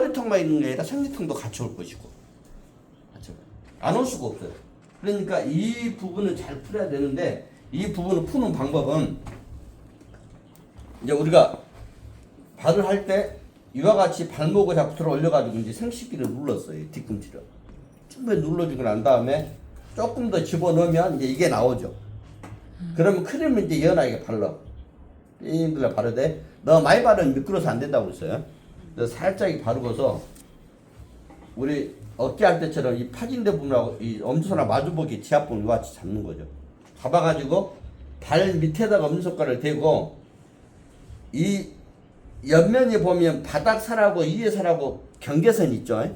허리통만 있는 게 아니라 생리통도 같이 올 것이고 안 올 수가 없어요. 그러니까 이 부분을 잘 풀어야 되는데 이 부분을 푸는 방법은 이제 우리가 발을 할 때 이와 같이 발목을 자꾸 들어 올려가지고 이제 생식기를 눌렀어요 뒤꿈치를 충분히 눌러주고 난 다음에 조금 더 집어넣으면 이제 이게 나오죠. 그러면 크림을 이제 연하게 발라. 띵들어 바르되 너무 많이 바르면 미끄러서 안 된다고 그랬어요. 살짝 바르고서 우리 어깨 할 때처럼 이 파진대 부분하고 이 엄지손하고 마주보기 지압 부분 이와 같이 잡는 거죠. 잡아가지고 발 밑에다가 엄지손가락을 대고 이 옆면이 보면 바닥살하고 위에살하고 경계선 있죠.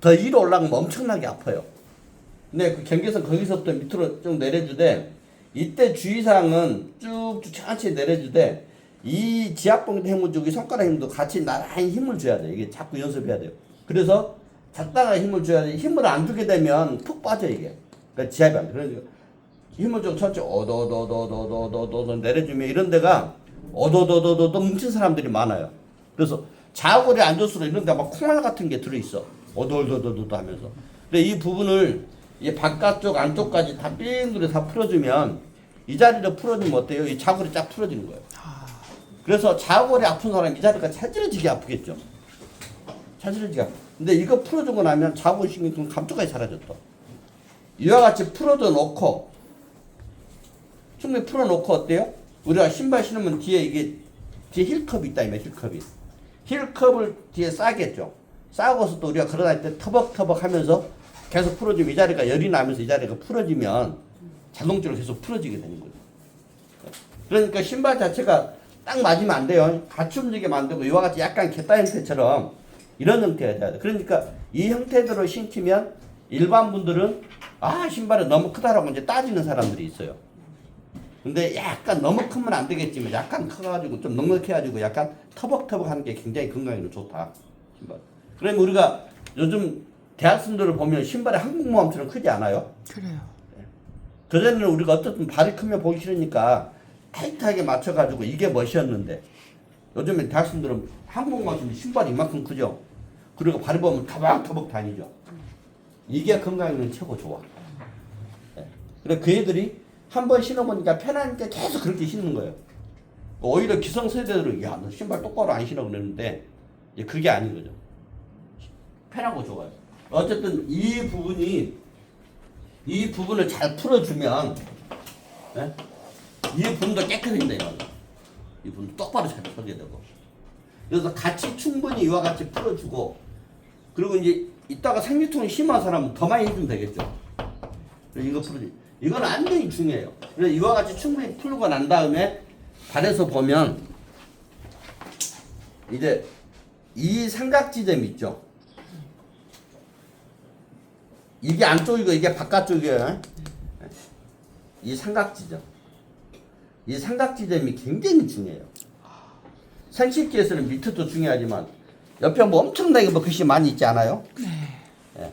더 위로 올라가면 엄청나게 아파요. 근데 그 경계선 거기서부터 밑으로 좀 내려주되 이때 주의사항은 쭉쭉 천천히 내려주되 이 지압봉 힘을 주고 이 손가락 힘도 같이 나란히 힘을 줘야 돼. 이게 자꾸 연습해야 돼요. 그래서 작다가 힘을 줘야 돼. 힘을 안 주게 되면 푹 빠져 이게. 그러니까 지압이 안 돼. 그러니까 힘을 좀 천천히 어도도도도도도도도 내려주면 이런 데가 어도도도도도 뭉친 사람들이 많아요. 그래서 자골에 앉을수록 이런 데 막 콩알 같은 게 들어있어. 어도도도도도 하면서. 근데 이 부분을 이 바깥쪽 안쪽까지 다 삥들이 다 풀어주면 이 자리를 풀어주면 어때요? 이 자골이 쫙 풀어지는 거예요. 그래서 자골이 아픈 사람 이 자리가 차지러지게 아프겠죠. 차지러지게 아프. 근데 이거 풀어주고 나면 자골 신경통 감쪽까지 사라졌다. 이와 같이 풀어줘 놓고 충분히 풀어놓고 어때요? 우리가 신발 신으면 뒤에 이게 뒤에 힐컵이 있다 이말 힐컵이 힐컵을 뒤에 싸겠죠. 싸고서 또 우리가 걸어다닐 때 터벅터벅 하면서 계속 풀어주면 이 자리가 열이 나면서 이 자리가 풀어지면 자동적으로 계속 풀어지게 되는 거죠. 그러니까 신발 자체가 딱 맞으면 안 돼요. 같이 움직이면 안 되고 이와 같이 약간 갯다 형태처럼 이런 형태가 돼야 돼. 그러니까 이 형태대로 신기면 일반 분들은 아 신발이 너무 크다라고 이제 따지는 사람들이 있어요. 근데 약간 너무 크면 안 되겠지만 약간 커가지고 좀 넉넉해가지고 약간 터벅터벅 하는 게 굉장히 건강에는 좋다. 신발. 그러면 우리가 요즘 대학생들을 보면 신발이 한국 모함처럼 크지 않아요? 그래요. 그 전에는 우리가 어떻든 발이 크면 보기 싫으니까 타이트하게 맞춰가지고 이게 멋이었는데 요즘에 대학생들은 한국모함처럼 신발이 이만큼 크죠? 그리고 발이 보면 터벅터벅 다니죠? 이게 건강에는 최고 좋아. 예. 그래 그 애들이 한 번 신어보니까 편하니까 계속 그렇게 신는 거예요. 오히려 기성세대들은 야 너 신발 똑바로 안 신어 그랬는데 그게 아닌 거죠. 편하고 좋아요. 어쨌든 이 부분이 이 부분을 잘 풀어주면 예? 이 부분도 깨끗해진다 이 부분 똑바로 잘 서게 되고 그래서 같이 충분히 이와 같이 풀어주고 그리고 이제 이따가 생리통이 심한 사람은 더 많이 해주면 되겠죠. 이거 풀어주 이건 완전히 중요해요. 그래서 이와 같이 충분히 풀고 난 다음에 발에서 보면 이제 이 삼각지점 있죠. 이게 안쪽이고 이게 바깥쪽이에요. 이 삼각지점. 이 삼각지점이 굉장히 중요해요. 생식기에서는 밑에도 중요하지만 옆에 뭐 엄청나게 뭐 글씨 많이 있지 않아요? 예.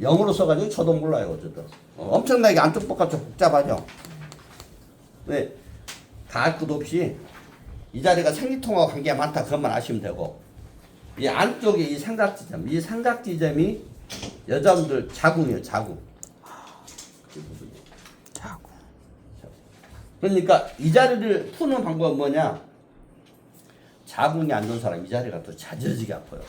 영어로 써가지고 저도 몰라요 어쨌든 어, 엄청나게 안쪽 바깥쪽 복잡하죠. 네, 다할 것도 없이 이 자리가 생리통하고 관계가 많다 그것만 아시면 되고 이 안쪽에 이 삼각지점 이 삼각지점이 여자분들 자궁이에요 자궁. 이 부분이. 자고. 그러니까 이 자리를 푸는 방법은 뭐냐? 자궁이 안 좋은 사람 이 자리가 더 자지러지게 아파요.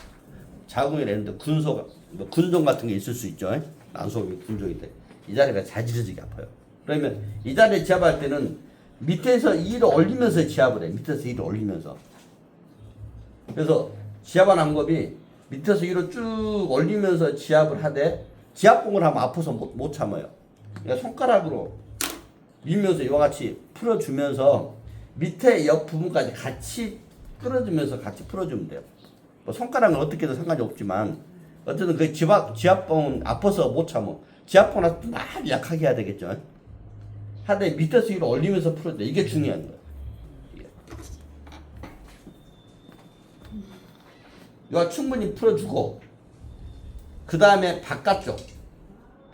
자궁이라는데 군소, 뭐 군종 같은 게 있을 수 있죠. 난소이 군종인데 이 자리가 자지러지게 아파요. 그러면 이 자리에 지압할 때는 밑에서 위로 올리면서 지압을 해. 밑에서 위로 올리면서. 그래서 지압하는 방법이 밑에서 위로 쭉 올리면서 지압을 하되 지압봉을 하면 아파서 못, 못 참아요. 그러니까 손가락으로 밀면서 이와 같이 풀어주면서 밑에 옆 부분까지 같이 끌어주면서 같이 풀어주면 돼요. 뭐 손가락은 어떻게든 상관이 없지만 어쨌든 그 지압 지압봉은 아파서 못 참어. 지압봉은 아주 약하게 해야 되겠죠. 하되 밑에서 위로 올리면서 풀어줘. 이게 중요한. 이게. 이거 충분히 풀어주고 그 다음에 바깥쪽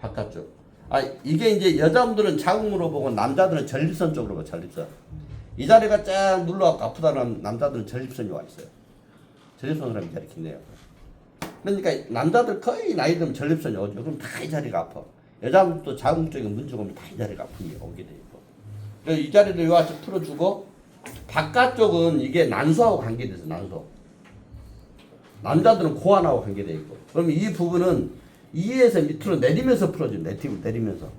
바깥쪽 아 이게 이제 여자분들은 자궁으로 보고 남자들은 전립선 쪽으로 봐 전립선 이 자리가 쫙 눌러갖고 아프다는 남자들은 전립선이 와 있어요 전립선 사람이 자리 긴네요 그러니까 남자들 거의 나이 들면 전립선이 오죠. 그럼 다 이 자리가 아파. 여자분도 자궁적인 문제가 오면 다 이 자리가 아픈 게 오게 돼 있고. 그래서 이 자리를 요아치 풀어주고 바깥쪽은 이게 난소하고 관계돼서 난소. 남자들은 고환하고 관계돼 있고. 그럼 이 부분은 이에서 밑으로 내리면서 풀어줘. 내티브 내리면서.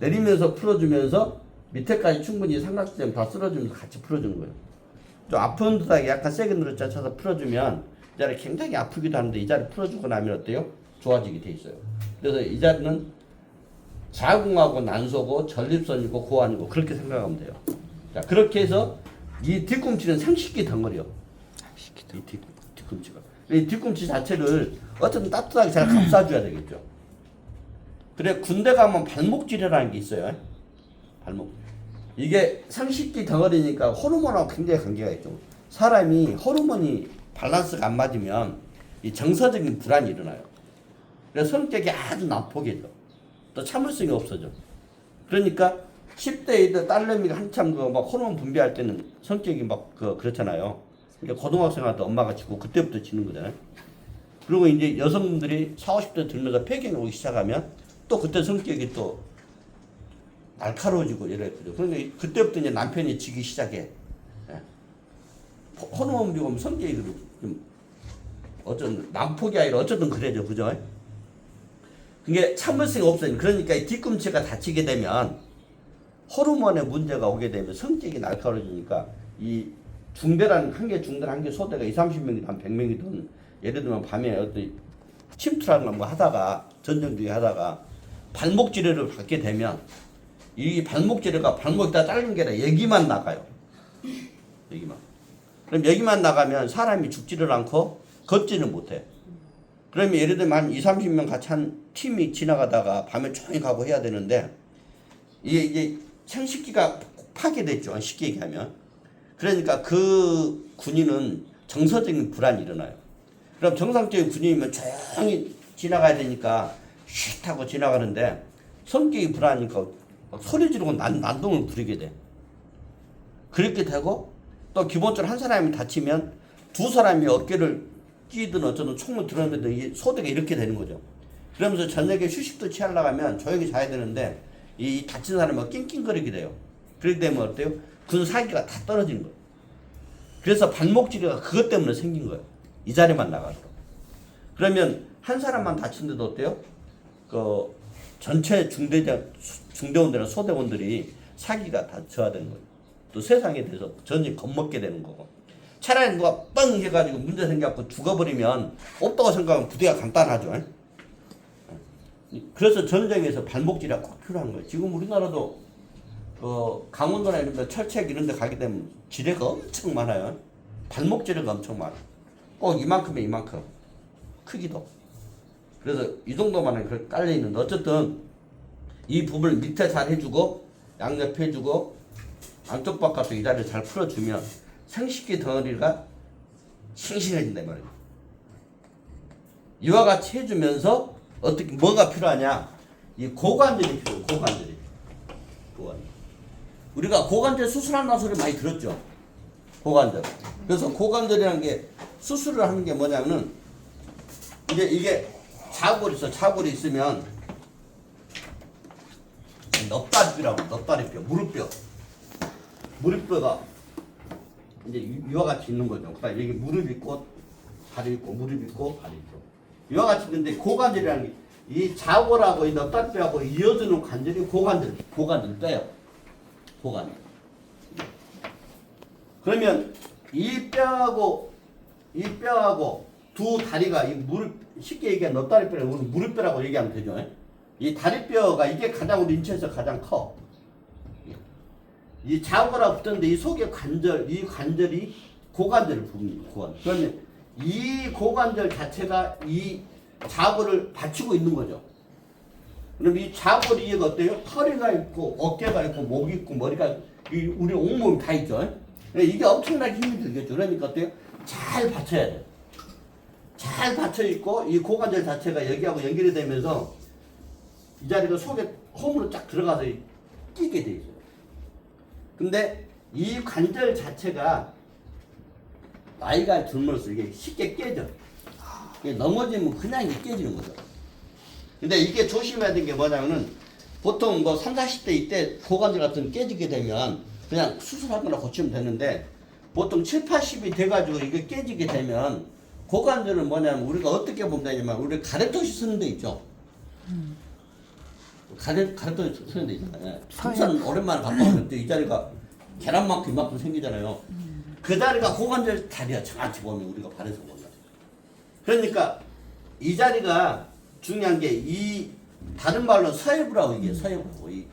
내리면서 풀어주면서 밑에까지 충분히 삼각지점 다 쓸어주면서 같이 풀어주는 거예요. 좀 아픈 듯하게 약간 세게 눌러쳐 쳐서 풀어주면 이 자리 굉장히 아프기도 하는데 이 자리 풀어주고 나면 어때요? 좋아지게 돼 있어요. 그래서 이 자리는 자궁하고 난소고 전립선이고 고환이고 그렇게 생각하면 돼요. 자 그렇게 해서 이 뒤꿈치는 생식기 덩어리요. 이 뒤, 뒤꿈치가. 이 뒤꿈치 자체를 어쨌든 따뜻하게 잘 감싸줘야 되겠죠. 그래 군대 가면 발목질이라는 게 있어요. 발목. 이게 상식기 덩어리니까 호르몬하고 굉장히 관계가 있죠. 사람이 호르몬이 밸런스가 안 맞으면 이 정서적인 불안이 일어나요. 그래서 성격이 아주 난폭해져. 또 참을성이 없어져. 그러니까 10대이들 딸내미가 한참 그 막 호르몬 분비할 때는 성격이 막 그 그렇잖아요. 그러니까 고등학생한테 엄마가 지고 그때부터 지는 거잖아요. 그리고 이제 여성분들이 40, 50대 들면서 폐경이 오기 시작하면 또 그때 성격이 또 날카로워지고 이래거든요. 그러니까 그때부터 이제 남편이 지기 시작해. 예. 호- 호르몬 비오면 성격이 좀 어쩐 난폭이 아니라 어쨌든 그래죠, 그죠? 그게 참을성이 없어요. 그러니까 이 뒤꿈치가 다치게 되면 호르몬에 문제가 오게 되면 성격이 날카로워지니까 이 중대라는 한 개 중대 한 개 소대가 2, 30명이든 한 100명이든 예를 들면 밤에 어떤 침투라는 걸뭐 하다가 전쟁 중에 하다가 발목 지뢰를 받게 되면 이 발목 지뢰가 발목에다 잘린 게 아니라 여기만 나가요. 여기만. 그럼 여기만 나가면 사람이 죽지를 않고 걷지는 못해. 그러면 예를 들면 한 2, 30명 같이 한 팀이 지나가다가 밤에 조용히 가고 해야 되는데 이게 이제 생식기가 파괴됐죠. 쉽게 얘기하면. 그러니까 그 군인은 정서적인 불안이 일어나요. 그럼 정상적인 군인이면 조용히 지나가야 되니까 쉿 하고 지나가는데 성격이 불안하니까 막 소리 지르고 난, 난동을 부리게 돼. 그렇게 되고 또 기본적으로 한 사람이 다치면 두 사람이 어깨를 끼든 어쩌든 총을 들었는데도 이 소대가 이렇게 되는 거죠. 그러면서 저녁에 휴식도 취하려고 하면 조용히 자야 되는데 이 다친 사람이 낑낑거리게 돼요. 그렇게 되면 어때요? 군 사기가 다 떨어지는 거예요. 그래서 발목질이가 그것 때문에 생긴 거예요. 이 자리만 나가도록. 그러면 한 사람만 다친데도 어때요? 그 전체 중대장 중대원들이나 소대원들이 사기가 다 저하되는 거예요. 또 세상에 대해서 전혀 겁먹게 되는 거고. 차라리 누가 뻥 해가지고 문제 생겨갖고 죽어버리면 없다고 생각하면 부대가 간단하죠. 예? 그래서 전쟁에서 발목질이 꼭 필요한 거예요. 지금 우리나라도 그 강원도나 이런 데 철책 이런 데 가게 되면 지뢰가 엄청 많아요. 발목 지뢰가 엄청 많아. 꼭 이만큼에 이만큼. 크기도. 그래서 이 정도만 그 깔려 있는데 어쨌든 이 부분을 밑에 잘 해주고 양옆 해주고 안쪽 바깥쪽 이 자리를 잘 풀어주면 생식기 덩어리가 싱싱해진단 말이에요. 이와 같이 해주면서 어떻게 뭐가 필요하냐? 이 고관절이. 고관절이. 고관절. 우리가 고관절 수술한다는 소리 많이 들었죠. 고관절. 그래서 고관절이라는 게 수술을 하는 게 뭐냐면은 이제 이게 자골이 있어. 자골이 있으면 넙다리뼈라고 넙다리뼈, 무릎뼈. 무릎뼈가 이제 이- 이와 같이 있는 거죠. 그러니까 여기 무릎 있고 다리 있고 무릎 있고 다리 있고 이와 같이 근데 고관절이라는 게 이 자골하고 이 넙다리뼈하고 이어지는 관절이 고관절, 고관절 뼈요. 고관절. 그러면 이 뼈하고 이 뼈하고 두 다리가 이 무릎 쉽게 얘기하면 넙다리뼈를 우리 무릎뼈라고 얘기하면 되죠. 이 다리뼈가 이게 가장 우리 인체에서 가장 커. 이 자고라 붙었는데 이 속의 관절, 이 관절이 고관절을 부릅니다. 고관절. 그러면 이 고관절 자체가 이 자고를 받치고 있는 거죠. 그럼 이 위에가 어때요? 허리가 있고 어깨가 있고 목이 있고 머리가 이 우리 온몸이 다 있죠. 그러니까 이게 엄청나게 힘이 들겠죠. 그러니까 어때요? 잘 받쳐야 돼. 잘 받쳐 있고 이 고관절 자체가 여기하고 연결이 되면서 이 자리가 속에 홈으로 쫙 들어가서 끼게 돼 있어요. 근데 이 관절 자체가 나이가 들면서 이게 쉽게 깨져. 넘어지면 그냥 깨지는 거죠. 근데 이게 조심해야 되는 게 뭐냐면은 보통 뭐 3, 40대 이때 고관절 같은 거 깨지게 되면 그냥 수술하거나 고치면 되는데 보통 7, 80이 돼가지고 이게 깨지게 되면 고관절은 뭐냐면 우리가 어떻게 보면 되냐면 우리 가래떡이 쓰는 데 있죠. 가래, 가래떡이 쓰는 데 있잖아요. 예. 부산 오랜만에 갔다 왔는데 이 자리가 계란만큼 이만큼 생기잖아요. 그 자리가 고관절 자리야 정확히 보면 우리가 발에서 보면. 그러니까 이 자리가 중요한 게 이 다른 말로 서해부라고 얘기해요. 서해부 이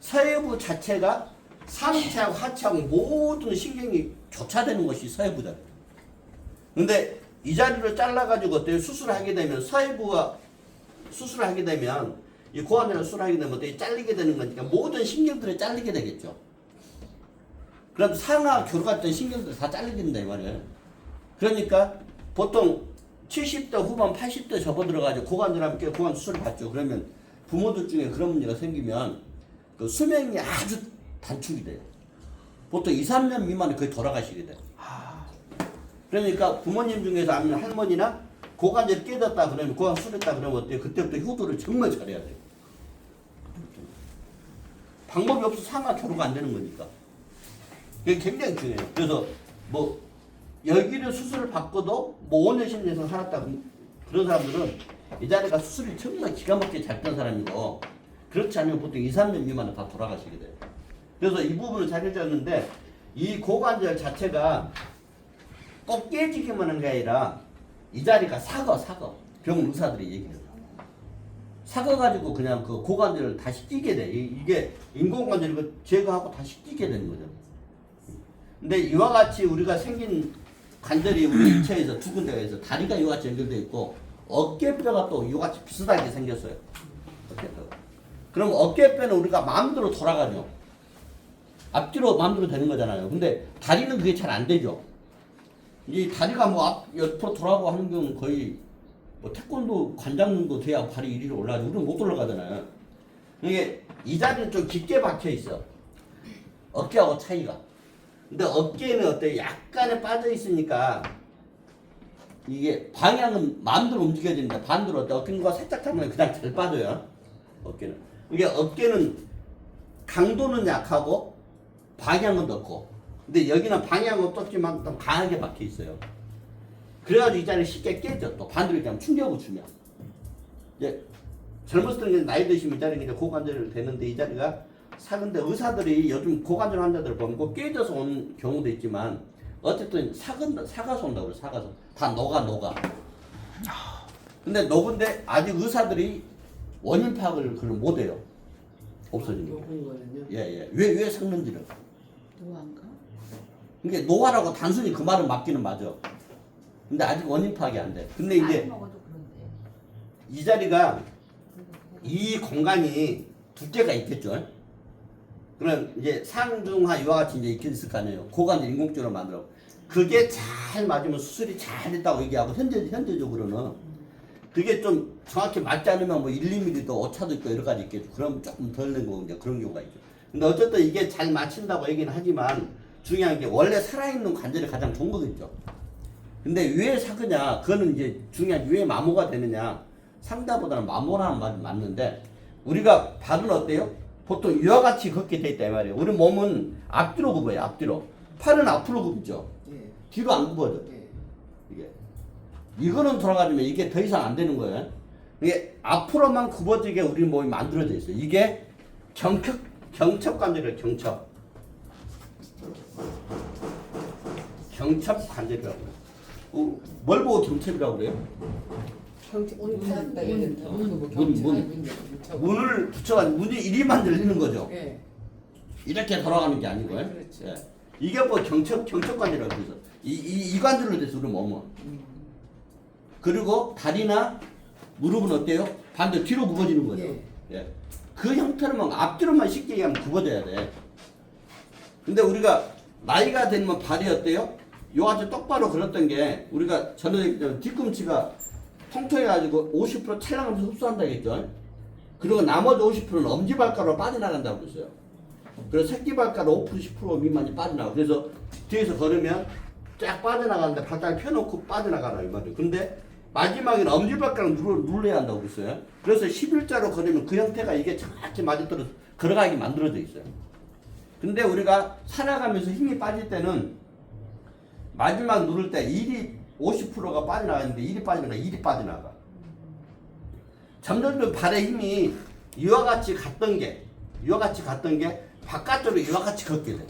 서해부 자체가 상체하고 하체하고 모든 신경이 교차되는 것이 서해부다. 근데 이 자리를 잘라가지고 어때요? 수술을 하게 되면 서해부가 수술을 하게 되면 이 고환자를 수술하게 되면 어때요? 잘리게 되는 거니까 모든 신경들이 잘리게 되겠죠. 그럼 상하 교류했던 신경들 다 잘리게 된다 이 말이에요. 그러니까 보통 70대 후반 80대 접어들어가지고 고관절 함께 고관 수술을 받죠. 그러면 부모들 중에 그런 문제가 생기면 그 수명이 아주 단축이 돼요. 보통 2, 3년 미만에 거의 돌아가시게 돼요. 그러니까 부모님 중에서 아니면 할머니나 고관절이 깨졌다 그러면 고관 수술했다 그러면 어때요? 그때부터 효도를 정말 잘해야 돼요. 방법이 없어 상하 교류가 안 되는 거니까. 그게 굉장히 중요해요. 그래서 뭐 여기를 수술을 받고도 뭐 5년 10년 이상 살았다 그런- 사람들은 이 자리가 수술이 정말 기가 막히게 잘 된 사람이고 그렇지 않으면 보통 2, 3년 미만에 다 돌아가시게 돼요. 그래서 이 부분을 잘 해줬는데 이 고관절 자체가 꼭 깨지기만 하는 게 아니라 이 자리가 사거 사거 병원 의사들이 얘기해요. 사거 가지고 그냥 그 고관절을 다시 끼게 돼. 이- 이게 인공관절 이거 제거하고 다시 끼게 되는 거죠. 근데 이와 같이 우리가 생긴 관절이 우리 인체에서 두 군데가 있어. 다리가 이와 같이 연결돼 있고 어깨뼈가 또 이와 같이 비슷하게 생겼어요. 어깨뼈가. 그럼 어깨뼈는 우리가 마음대로 돌아가죠. 앞뒤로 마음대로 되는 거잖아요. 근데 다리는 그게 잘 안 되죠. 이 다리가 뭐 앞, 옆으로 돌아가고 하는 경우는 거의 뭐 태권도 관장님도 돼야 발이 이리로 올라가지. 우리는 못 올라가잖아요. 이게 이 자리는 좀 깊게 박혀 있어. 어깨하고 차이가. 근데 어깨는 어때? 약간의 빠져 있으니까 이게 방향은 마음대로 움직여지는데 반대로 어때? 어깨가 살짝 타면 그냥 잘 빠져요. 어깨는. 이게 어깨는 강도는 약하고 방향은 높고. 근데 여기는 방향은 떴지만 좀 강하게 박혀 있어요. 그래가지고 이 자리 쉽게 깨져. 또 반대로 그냥 충격을 주면. 이제 젊었을 때는 나이 드시면 이 자리는 이제 고관절을 되는데 이 자리가 사근데 의사들이 요즘 고관절 환자들 보면 꼭 깨져서 온 경우도 있지만 어쨌든 사근 사가서 온다고 그래 사가서 다 녹아 녹아. 근데 녹은데 아직 의사들이 원인 파악을 그걸 못해요. 없어진 거. 녹은 거는요. 예예. 왜 왜 삭는지를. 노안가? 이게 노화라고 단순히 그 말은 맞기는 맞아. 근데 아직 원인 파악이 안 돼. 근데 이제 먹어도 그런데. 이 자리가 이 공간이 두께가 있겠죠. 그럼 이제 상중하 이와 같이 이제 있을 거 아니에요. 고관을 인공적으로 만들어. 그게 잘 맞으면 수술이 잘 됐다고 얘기하고 현재 현재적으로는 그게 좀 정확히 맞지 않으면 뭐 1, 2mm도 오차도 있고 여러 가지 있겠죠. 그럼 조금 덜는 거고 이제 그런 경우가 있죠. 근데 어쨌든 이게 잘 맞춘다고 얘기는 하지만 중요한 게 원래 살아있는 관절이 가장 좋은 거겠죠. 근데 왜 사그냐? 그거는 이제 중요한 왜 마모가 되느냐? 상다보다는 마모라는 말이 맞는데 우리가 발은 어때요? 보통 이와 같이 걷게 돼 있다 이 말이에요. 우리 몸은 앞뒤로 굽어요. 앞뒤로. 팔은 앞으로 굽죠. 예. 뒤로 안 굽어져. 예. 이게 이거는 돌아가면 이게 더 이상 안 되는 거예요. 이게 앞으로만 굽어지게 우리 몸이 만들어져 있어요. 이게 경첩 경첩 관절이에요. 경첩. 경첩 관절이라고 그래요. 어, 뭘 보고 경첩이라고 그래요? 문, 뭐. 문을 붙여가지고 문이 이리만 열리는 거죠. 예. 이렇게 돌아가는 게 아니고요. 그렇죠. 예. 이게 뭐 경첩 경첩 관절이라고 해서 이, 이, 이 관절로 돼서 우리 몸은. 그리고 다리나 무릎은 어때요? 반대 뒤로 굽어지는 거죠. 예. 예. 그 형태로만 앞뒤로만 쉽게 얘기하면 굽어져야 돼. 근데 우리가 나이가 되면 발이 어때요? 요같이 똑바로 걸었던 게 우리가 전에 얘기했던 뒤꿈치가 통통해가지고 50% 찰랑하면서 흡수한다 했죠. 그리고 나머지 50%는 엄지발가락으로 빠져나간다고 그랬어요. 그래서 새끼발가락 5% 10% 미만이 빠져나가. 그래서 뒤에서 걸으면 쫙 빠져나가는데 발가락 펴놓고 빠져나가라 이 말이에요. 근데 마지막에는 엄지발가락 눌러, 눌러야 한다고 그랬어요. 그래서 11자로 걸으면 그 형태가 이게 정확히 맞아떨어 걸어가게 만들어져 있어요. 근데 우리가 살아가면서 힘이 빠질 때는 마지막 누를 때 1이 50%가 빠져나가는데 1이 빠져나가 1이 빠져나가. 점점점 발의 힘이 이와 같이 갔던 게 이와 같이 갔던 게 바깥쪽으로 이와 같이 걷게 돼.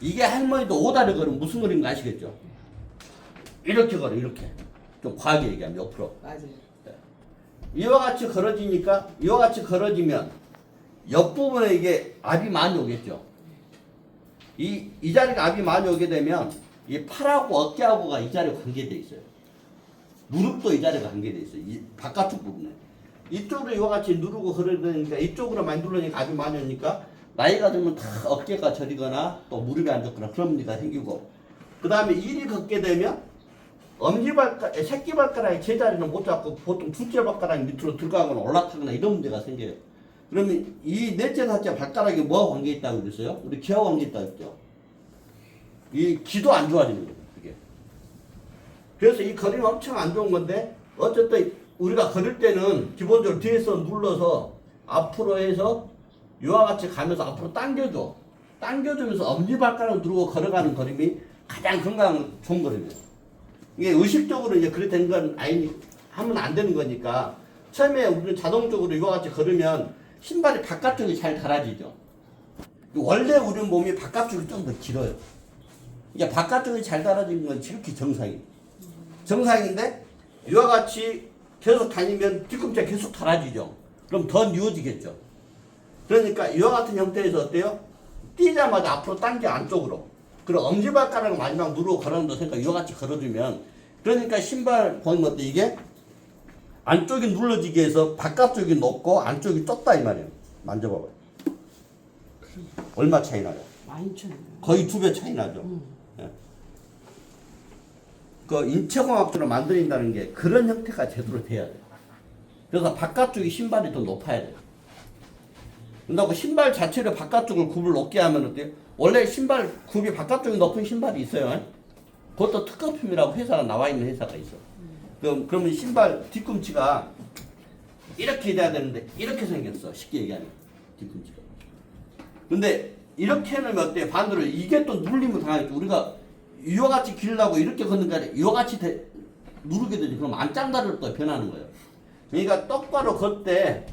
이게 할머니도 오다리 걸으면 무슨 그림인지 아시겠죠? 이렇게 걸어 이렇게 좀 과하게 얘기하면 옆으로 맞아요. 이와 같이 걸어지니까 이와 같이 걸어지면 옆부분에 이게 압이 많이 오겠죠. 이, 이 자리가 압이 많이 오게 되면 이 팔하고 어깨하고가 이 자리에 관계돼 있어요. 무릎도 이 자리가 관계돼 있어요. 이 바깥쪽 부분에. 이쪽으로 이와 같이 누르고 걸어야 이쪽으로 많이 누르니까 압이 많이 오니까 나이가 들면 다 어깨가 저리거나 또 무릎이 안 좋거나 그런 문제가 생기고 그 다음에 일이 걷게 되면 엄지발가락, 새끼발가락이 제자리는 못 잡고 보통 둘째 발가락이 밑으로 들어가거나 올라타거나 이런 문제가 생겨요. 그러면 이 넷째, 다째 발가락이 뭐와 관계 있다고 그랬어요? 우리 기와 관계 있다고 했죠? 이 기도 안 좋아지는 거예요, 이게. 그래서 이 거리는 엄청 안 좋은 건데, 어쨌든 우리가 걸을 때는 기본적으로 뒤에서 눌러서 앞으로 해서 이와 같이 가면서 앞으로 당겨줘. 당겨주면서 엄지발가락을 누르고 걸어가는 걸음이 가장 건강 좋은 걸음이에요. 이게 의식적으로 이제 그렇게 된 건 아니 하면 안 되는 거니까 처음에 우리는 자동적으로 이와 같이 걸으면 신발이 바깥쪽이 잘 달아지죠. 원래 우리 몸이 바깥쪽이 좀 더 길어요. 이게 바깥쪽이 잘 달아지는 건 지극히 정상이에요. 정상인데 이와 같이 계속 다니면 뒤꿈치가 계속 달아지죠. 그럼 더 누워지겠죠. 그러니까 이와 같은 형태에서 어때요? 뛰자마자 앞으로 당겨 안쪽으로. 그리고 엄지발가락을 마지막 누르고 걸어놓는다 생각 이와 같이 걸어주면 그러니까 신발 보는 것도 이게 안쪽이 눌러지게 해서 바깥쪽이 높고 안쪽이 좁다 이 말이에요. 만져봐봐요. 얼마 차이 나요? 많이 쳐요. 거의 두 배 차이 나죠. 예. 그 인체공학적으로 만들어진다는 게 그런 형태가 제대로 돼야 돼요. 그래서 바깥쪽이 신발이 더 높아야 돼요. 그런다고 신발 자체를 바깥쪽을 굽을 높게 하면 어때요? 원래 신발 굽이 바깥쪽이 높은 신발이 있어요. 그것도 특허품이라고 회사가 나와 있는 회사가 있어. 그럼 그러면 신발 뒤꿈치가 이렇게 돼야 되는데 이렇게 생겼어. 쉽게 얘기하면 뒤꿈치가. 근데 이렇게 해놓으면 어때? 반대로 이게 또 눌림을 당하겠죠. 우리가 이와 같이 길라고 이렇게 걷는 게 아니라 이와 같이 대- 누르게 되지. 그럼 안짱다리로 또 변하는 거예요. 그러니까 똑바로 걷 때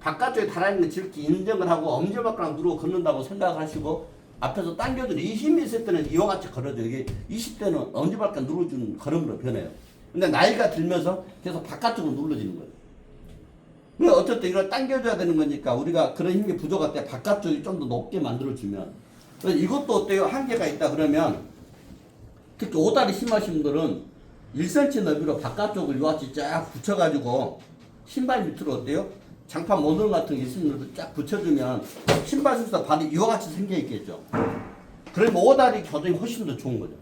바깥쪽에 달아있는 거 지렇게 인정을 하고 엄지발가락 누르고 걷는다고 생각하시고 앞에서 당겨주는 이 힘이 있을 때는 이와 같이 걸어줘. 이게 20대는 엄지발가락 눌러주는 걸음으로 변해요. 근데 나이가 들면서 계속 바깥쪽으로 눌러지는 거예요. 근데 어쨌든 이걸 당겨줘야 되는 거니까 우리가 그런 힘이 부족할 때 바깥쪽이 좀 더 높게 만들어주면 그래서 이것도 어때요? 한계가 있다 그러면 특히 오다리 심하신 분들은 1cm 너비로 바깥쪽을 이같이 쫙 붙여가지고 신발 밑으로 어때요? 장판 모듈 같은 게 있으면 쫙 붙여주면 신발 속에서 발이 이와 같이 생겨 있겠죠. 그러면 오다리 교정이 훨씬 더 좋은 거죠.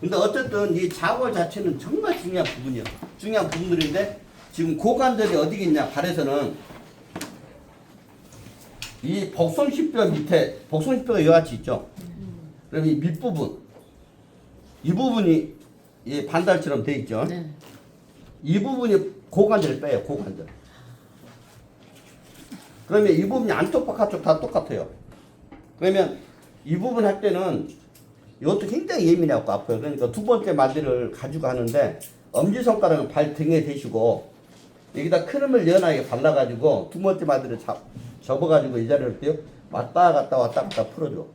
근데 어쨌든 이 자골 자체는 정말 중요한 부분이에요. 중요한 부분들인데 지금 고관절이 어디 있냐 발에서는 이 복성십뼈 밑에 복성십뼈가 이와 같이 있죠. 그럼 이 밑부분 이 부분이 이 반달처럼 돼 있죠. 네. 이 부분이 고관절을 빼요. 고관절. 그러면 이 부분이 안쪽 바깥쪽 다 똑같아요. 그러면 이 부분 할 때는 이것도 굉장히 예민해갖고 아파요. 그러니까 두 번째 마디를 가지고 하는데 엄지손가락은 발 등에 대시고 여기다 크림을 연하게 발라가지고 두 번째 마디를 잡, 접어가지고 이 자리를 띄요 왔다 갔다 왔다 갔다 풀어줘.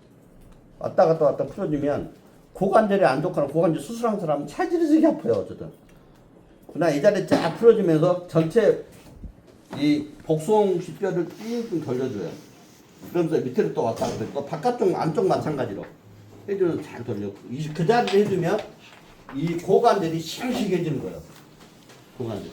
왔다 갔다 왔다 풀어주면 고관절이 안 좋거나 고관절 수술한 사람은 차지르지게 아파요. 어쨌든. 그러나 이 자리 쫙 풀어주면서 전체 이 복숭시뼈를 삥삥 돌려줘요. 그러면서 밑으로 또 왔다 갔다 또 바깥쪽 안쪽 마찬가지로 해주면 잘 돌려. 이- 그 자리를 해주면 이 고관절이 싱싱해지는 거예요. 고관절.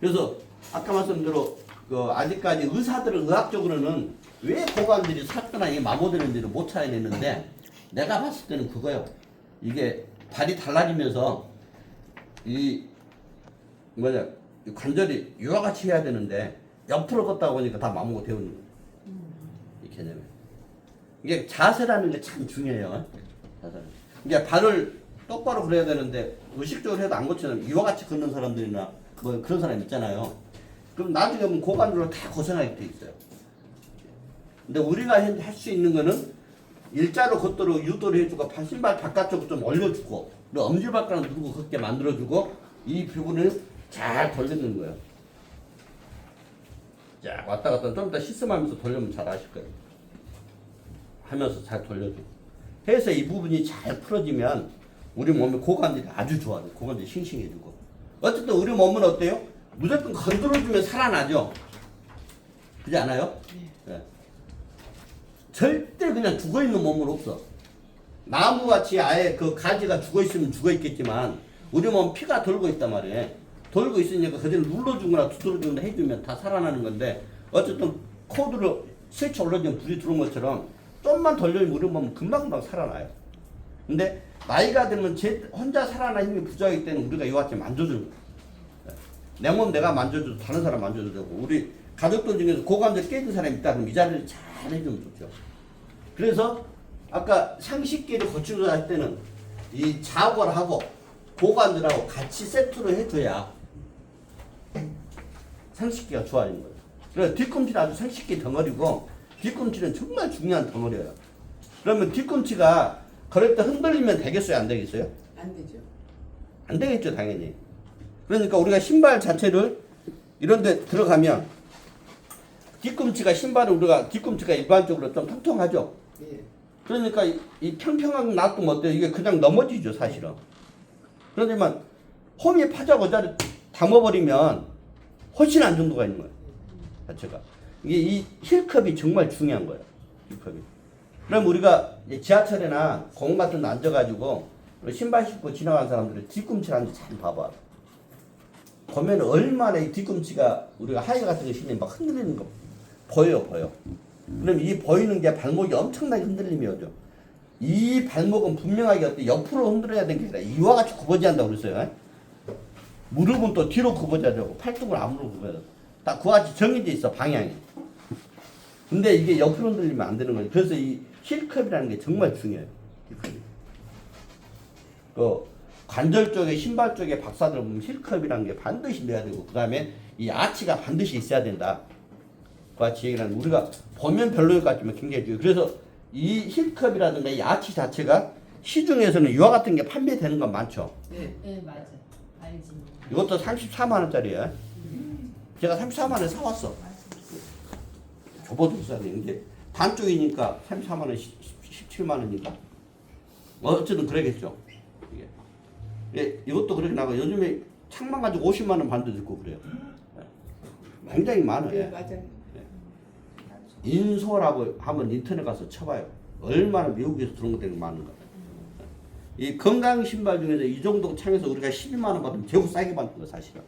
그래서 아까 말씀대로 그 아직까지 의사들은 의학적으로는 왜 고관절이 삭거나 이 마모되는지를 못 찾아내는데 내가 봤을 때는 그거요. 이게 발이 달라지면서 이 뭐냐 이 관절이 이와 같이 해야 되는데 옆으로 걷다 보니까 다 마모가 되어 있는 거예요. 이 개념에 이게 자세라는 게 참 중요해요. 자세. 이게 발을 똑바로 그래야 되는데 의식적으로 해도 안 고치는 이와 같이 걷는 사람들이나 뭐 그런 사람 있잖아요. 그럼 나중에 보면 고관절로 다 고생하게 돼 있어요. 근데 우리가 할 수 있는 거는 일자로 걷도록 유도를 해주고 발- 신발 바깥쪽으로 좀 올려주고 엄지발가락 누르고 걷게 만들어주고 이 부분을 잘 돌리는 거예요. 자 왔다 갔다 좀 이따 시스하면서 돌리면 잘 아실 거예요. 하면서 잘 돌려주고 해서 이 부분이 잘 풀어지면 우리 몸의 고관절이 아주 좋아져요. 고관절이 싱싱해지고 어쨌든 우리 몸은 어때요? 무조건 건드려주면 살아나죠. 그렇지 않아요? 네. 절대 그냥 죽어 있는 몸은 없어. 나무같이 아예 그 가지가 죽어 있으면 죽어 있겠지만 우리 몸 피가 돌고 있단 말이에요. 돌고 있으니까 그대로 눌러주거나 두드려주거나 해주면 다 살아나는 건데 어쨌든 코드를 스위치 올려주면 불이 들어온 것처럼 좀만 돌려주면 우리 몸은 금방금방 살아나요. 근데 나이가 들면 제 혼자 살아나 힘이 부족하기 때문에 우리가 이와 같이 만져주는 거예요. 내 몸 내가 만져줘도 다른 사람 만져도 되고 우리 가족들 중에서 고관절 깨진 사람이 있다 그러면 이 자리를 잘 해주면 좋죠. 그래서 아까 상식기를 고치고 할 때는 이 자골하고 고관절하고 같이 세트로 해줘야 상식기가 좋아지는 거예요. 그래서 뒤꿈치는 아주 상식기 덩어리고 뒤꿈치는 정말 중요한 덩어리예요. 그러면 뒤꿈치가 걸을 때 흔들리면 되겠어요? 안 되겠어요? 안 되죠. 안 되겠죠, 당연히. 그러니까 우리가 신발 자체를 이런 데 들어가면 뒤꿈치가 신발을 우리가 뒤꿈치가 일반적으로 좀 통통하죠. 예. 그러니까 이, 이 평평하게 놔두면 어때요? 이게 그냥 넘어지죠, 사실은. 그렇지만 홈이 파자 고자를 담아버리면 훨씬 안정도가 있는 거예요. 자체가. 이게 이 힐컵이 정말 중요한 거예요. 힐컵이. 그럼 우리가 지하철이나 공원 같은 데 앉아가지고 신발 신고 지나가는 사람들은 뒤꿈치를 한번 잘 봐봐. 보면 얼마나 이 뒤꿈치가 우리가 하이 같은 거 신으면 막 흔들리는 거 보여요, 보여. 그럼 이 보이는 게 발목이 엄청나게 흔들림이 오죠. 이 발목은 분명하게 어때 옆으로 흔들어야 되는 게 아니라 이와 같이 굽어져야 한다고 그랬어요. 에? 무릎은 또 뒤로 굽어져야 되고 팔뚝은 앞으로 굽어야 되고 딱 그와 같이 정해져 있어 방향이. 근데 이게 옆으로 흔들리면 안 되는 거예요. 그래서 이 힐컵이라는 게 정말 중요해요. 그 관절 쪽에 신발 쪽에 박사들 보면 힐컵이라는 게 반드시 넣어야 되고 그 다음에 이 아치가 반드시 있어야 된다. 그 같이 얘기를 하는 우리가 보면 별로일 것 같지만 굉장히 중요해요. 그래서 이 힐컵이라든가 이 아치 자체가 시중에서는 이와 같은 게 판매되는 건 많죠. 예. 네 맞아 알지 이것도 34만 원짜리야. 제가 34만 원에 사왔어. 저보다 비싸네. 근데 반쪽이니까 34만 원, 17만 원이니까. 어쨌든 그러겠죠. 이게. 예, 이것도 그렇게 나가. 요즘에 창만 가지고 50만 원 반도 듣고 그래요. 예. 굉장히 많아요. 예, 예. 맞아요. 인소라고 하면 인터넷 가서 쳐봐요. 얼마나 미국에서 들어온 것들이 많은가. 이 건강 신발 중에서 이 정도 창에서 우리가 12만 원 받으면 제일 싸게 받는 거 사실은.